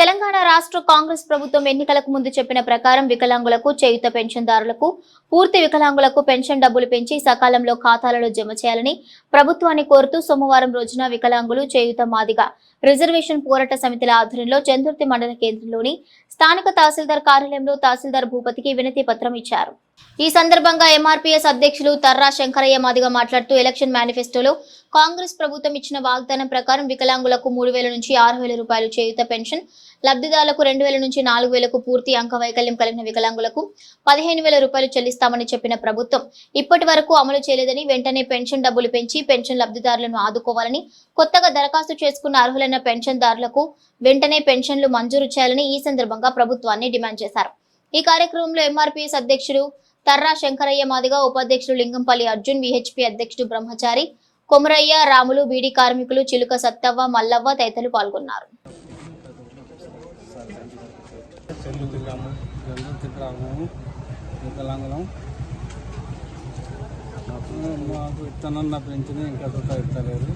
తెలంగాణ రాష్ట్ర కాంగ్రెస్ ప్రభుత్వం ఎన్నికలకు ముందు చెప్పిన ప్రకారం వికలాంగులకు చేయుత పెన్షన్దారులకు పూర్తి వికలాంగులకు పెన్షన్ డబ్బులు పెంచి సకాలంలో ఖాతాలలో జమ చేయాలని ప్రభుత్వాన్ని కోరుతూ సోమవారం రోజున వికలాంగులు చేయుత మాదిగా రిజర్వేషన్ పోరాట సమితిల ఆధ్వర్యంలో చందుర్తి మండల కేంద్రంలోని స్థానిక తహసీల్దార్ కార్యాలయంలో తహసీల్దార్ భూపతికి వినతి పత్రం ఇచ్చారు. ఈ సందర్భంగా ఎంఆర్పీఎస్ అధ్యక్షులు తర్రా శంకరయ్య మాదిగా మాట్లాడుతూ ఎలక్షన్ మేనిఫెస్టోలో కాంగ్రెస్ ప్రభుత్వం ఇచ్చిన వాగ్దానం ప్రకారం వికలాంగులకు మూడు వేల నుంచి ఆరు వేల రూపాయలు చేయుత పెన్షన్ లబ్ధిదారులకు రెండు వేల నుంచి నాలుగు వేలకు పూర్తి అంగవైకల్యం కలిగిన వికలాంగులకు పదిహేను వేల రూపాయలు చెల్లిస్తామని చెప్పిన ప్రభుత్వం. ఇప్పటి వరకు అమలు చేయలేదని వెంటనే పెన్షన్ డబ్బులు పెంచి పెన్షన్ లబ్ధిదారులను ఆదుకోవాలని కొత్తగా దరఖాస్తు చేసుకున్న అర్హులైన పెన్షన్దారులకు వెంటనే పెన్షన్లు మంజూరు చేయాలని ఈ సందర్భంగా ప్రభుత్వాన్ని డిమాండ్ చేశారు. ఈ కార్యక్రమంలో ఎంఆర్పీఎస్ అధ్యక్షుడు తర్రా శంకరయ్య మాదిగా ఉపాధ్యక్షుడు లింగంపల్లి అర్జున్ విహెచ్పి అధ్యక్షుడు బ్రహ్మచారి కొమరయ్య రాములు బీడీ కార్మికులు చిలుక సత్తవ్వ మల్లవ్వ తదితరులు పాల్గొన్నారు. మాకు ఇస్తానన్న పెంచిన ఇంకా ఇస్తలేదు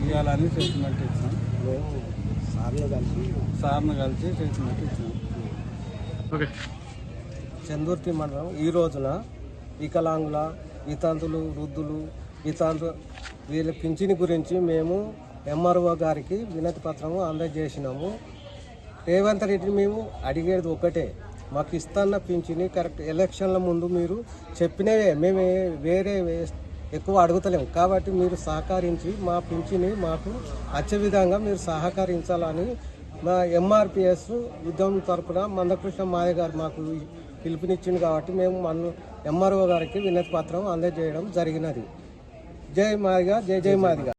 ఇవ్వాలని స్టేట్మెంట్ ఇచ్చినాం సార్లు కలిసి సార్ను కలిసి స్టేట్మెంట్ ఇచ్చినాం చందుర్తి మండలం ఈ రోజున వికలాంగుల వితాంతులు వృద్ధులు వితాంతు వీళ్ళ పింఛని గురించి మేము ఎంఆర్ఓ గారికి వినతి పత్రము అందజేసినాము. రేవంత్ రెడ్డిని మేము అడిగేది ఒకటే మాకు ఇస్తున్న పింఛని కరెక్ట్ ఎలక్షన్ల ముందు మీరు చెప్పినవే మేము వేరే ఎక్కువ అడుగుతలేము కాబట్టి మీరు సహకరించి మా పింఛని మాకు వచ్చే విధంగా మీరు సహకరించాలని మా ఎంఆర్పిఎస్ యుద్ధం తరపున మందకృష్ణ మాయ గారు మాకు పిలుపునిచ్చింది కాబట్టి మేము మన ఎంఆర్ఓ గారికి వినతి పత్రం అందజేయడం జరిగినది. జై మాదిగా జై జై మాదిగా.